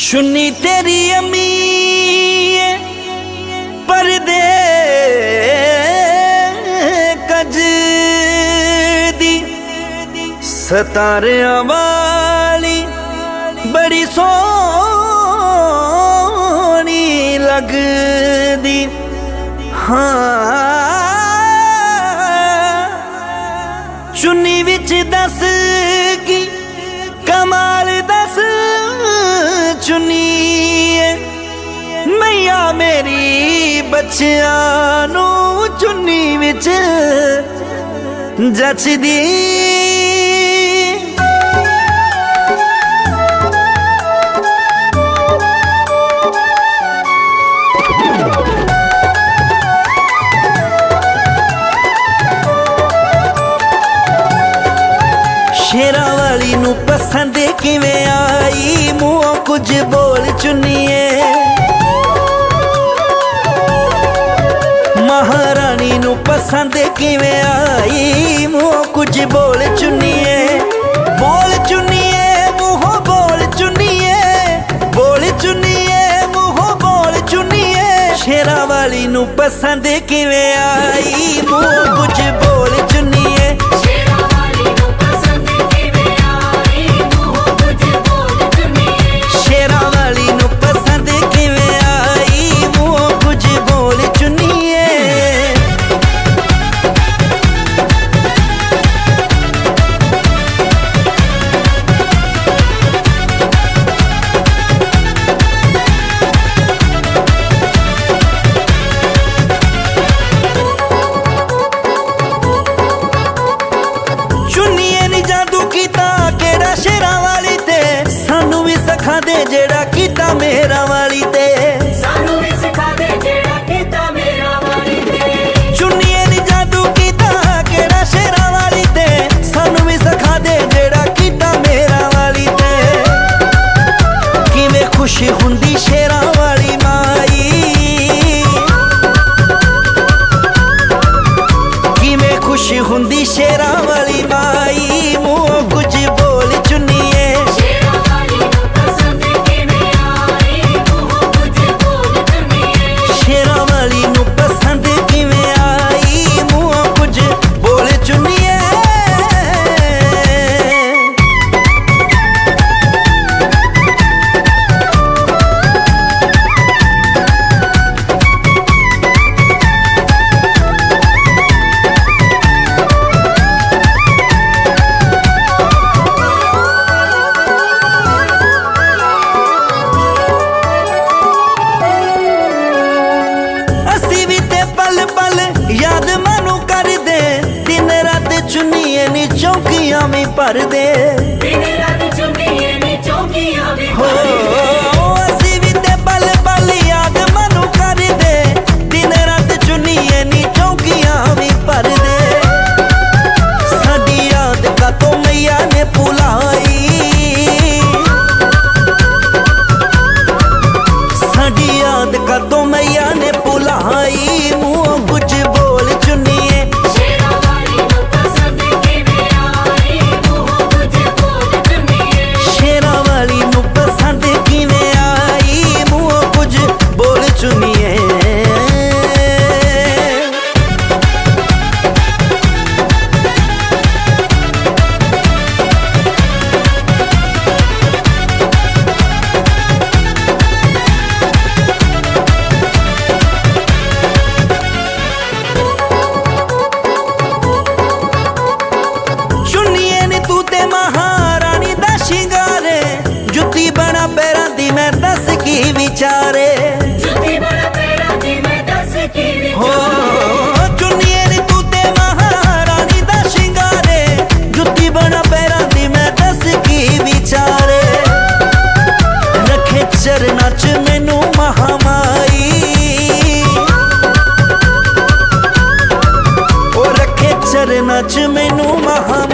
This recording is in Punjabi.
ਸੁਣੀ ਤੇਰੀ ਅਮੀ ਪਰਦੇ ਕਜ ਦੀ। ਸਤਾਰਿਆਂ ਵਾਲੀ ਬੜੀ ਸੋਹਣੀ ਲੱਗਦੀ। ਹਾਂ। ਚੁੰਨੀ ਵਿੱਚ ਦੱਸ ਬੱਚਿਆਂ ਨੂੰ ਚੁੰਨੀ ਵਿੱਚ ਜੱਚਦੀ। ਸ਼ੇਰਾਂ ਵਾਲੀ ਨੂੰ ਪਸੰਦ ਕਿਵੇਂ ਆਈ? ਮੂੰਹੋਂ ਕੁਝ ਬੋਲ ਚੁੰਨੀਏ। ਮਹਾਰਾਣੀ ਪਸੰਦ ਕਿਵੇਂ ਆਈ? ਮੂੰਹ ਕੁਝ ਬੋਲ ਚੁੰਨੀਏ ਬੋਲ ਚੁੰਨੀਏ, ਮੂੰਹੋਂ ਬੋਲ ਚੁੰਨੀਏ ਬੋਲ ਚੁੰਨੀਏ, ਮੂੰਹੋਂ ਬੋਲ ਚੁੰਨੀਏ। ਸ਼ੇਰਾਂ ਵਾਲੀ ਨੂੰ ਪਸੰਦ ਕਿਵੇਂ ਆਈ? ਮੂੰਹ ਕੁਝ ਬੋਲ দিশেরা ਨੀ ਚੌਕੀਆਂ ਵੀ ਭਰਦੇ। ਦਿਨ ਰਾਤ ਚੁੰਨੀਏ ਨੇ ਚੌਕੀਆਂ ਵੀ ਹੋ ਪਿਆਰੇ। ਜੁੱਤੀ ਬੜਾ ਤੇਰਾ ਜੀ ਮੈਂ ਦੱਸ ਕੀ ਨੀ ਹੋ ਚੁੰਨੀਏ ਨੀ ਤੂੰ ਤੇ ਮਹਾਰਾਣੀ ਦਾ ਸ਼ਿੰਗਾਰੇ। ਜੁੱਤੀ ਬੜਾ ਪੈਰਾਂ ਦੀ ਮੈਂ ਦੱਸ ਕੀ ਵਿਚਾਰੇ। ਰੱਖੇ ਚਰਨਾਂ 'ਚ ਮੈਨੂੰ ਮਹਾਮਾਈ। ਉਹ ਰੱਖੇ ਚਰਨਾਂ 'ਚ ਮੈਨੂੰ ਮਹਾ